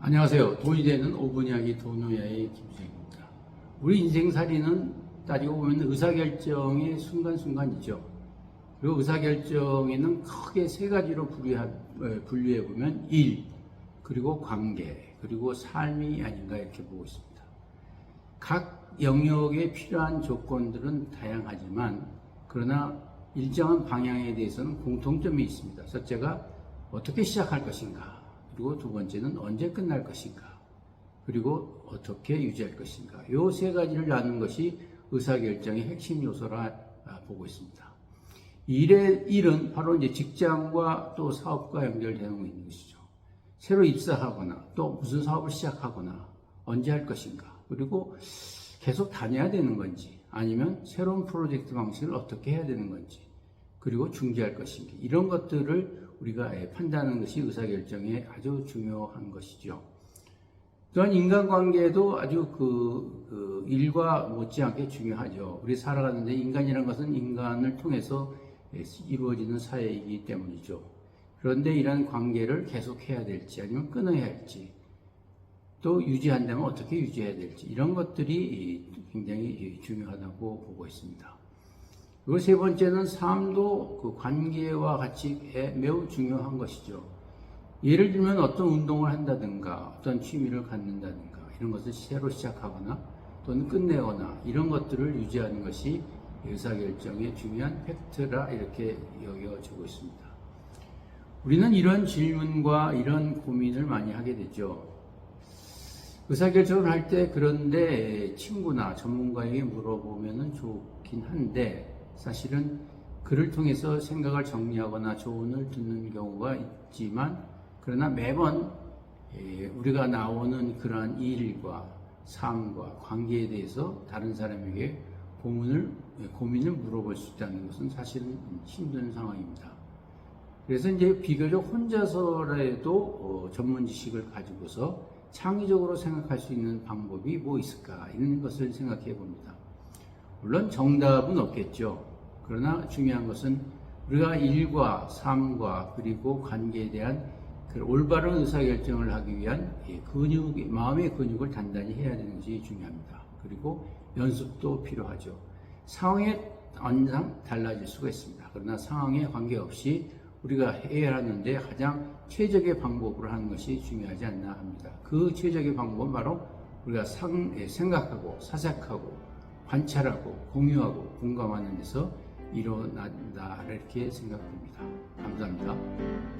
안녕하세요. 돈이 되는 5분 이야기 돈노야의 김수영입니다. 우리 인생살이는 따지고 보면 의사결정의 순간순간이죠. 그리고 의사결정에는 크게 세 가지로 분류해 보면 일, 그리고 관계, 그리고 삶이 아닌가 이렇게 보고 있습니다. 각 영역에 필요한 조건들은 다양하지만 그러나 일정한 방향에 대해서는 공통점이 있습니다. 첫째가 어떻게 시작할 것인가, 그리고 두 번째는 언제 끝날 것인가, 그리고 어떻게 유지할 것인가. 이세 가지를 나눈 것이 의사결정의 핵심 요소라 보고 있습니다. 일의 일은 바로 이제 직장과 또 사업과 연결되는 있는 것이죠. 새로 입사하거나 또 무슨 사업을 시작하거나 언제 할 것인가. 그리고 계속 다녀야 되는 건지 아니면 새로운 프로젝트 방식을 어떻게 해야 되는 건지 그리고 중지할 것인가. 이런 것들을 우리가 판단하는 것이 의사결정에 아주 중요한 것이죠. 또한 인간관계도 아주 그, 그 일과 못지않게 중요하죠. 우리 살아가는데 인간이라는 것은 인간을 통해서 이루어지는 사회이기 때문이죠. 그런데 이러한 관계를 계속해야 될지 아니면 끊어야 할지 또 유지한다면 어떻게 유지해야 될지 이런 것들이 굉장히 중요하다고 보고 있습니다. 그리고 세 번째는 삶도 그 관계와 같이 매우 중요한 것이죠. 예를 들면 어떤 운동을 한다든가 어떤 취미를 갖는다든가 이런 것을 새로 시작하거나 또는 끝내거나 이런 것들을 유지하는 것이 의사결정의 중요한 팩트라 이렇게 여겨지고 있습니다. 우리는 이런 질문과 이런 고민을 많이 하게 되죠. 의사결정을 할 때 그런데 친구나 전문가에게 물어보면 좋긴 한데 사실은 그를 통해서 생각을 정리하거나 조언을 듣는 경우가 있지만 그러나 매번 우리가 나오는 그러한 일과 삶과 관계에 대해서 다른 사람에게 고민을, 고민을 물어볼 수 있다는 것은 사실은 힘든 상황입니다. 그래서 이제 비교적 혼자서라도 어, 전문 지식을 가지고서 창의적으로 생각할 수 있는 방법이 뭐 있을까 이런 것을 생각해 봅니다. 물론 정답은 없겠죠. 그러나 중요한 것은 우리가 일과 삶과 그리고 관계에 대한 그 올바른 의사결정을 하기 위한 근육, 마음의 근육을 단단히 해야 되는 것이 중요합니다. 그리고 연습도 필요하죠. 상황에 항상 달라질 수가 있습니다. 그러나 상황에 관계없이 우리가 해야 하는데 가장 최적의 방법으로 하는 것이 중요하지 않나 합니다. 그 최적의 방법은 바로 우리가 상, 생각하고 사색하고 관찰하고 공유하고 공감하는 데서 일어난다 이렇게 생각됩니다. 감사합니다.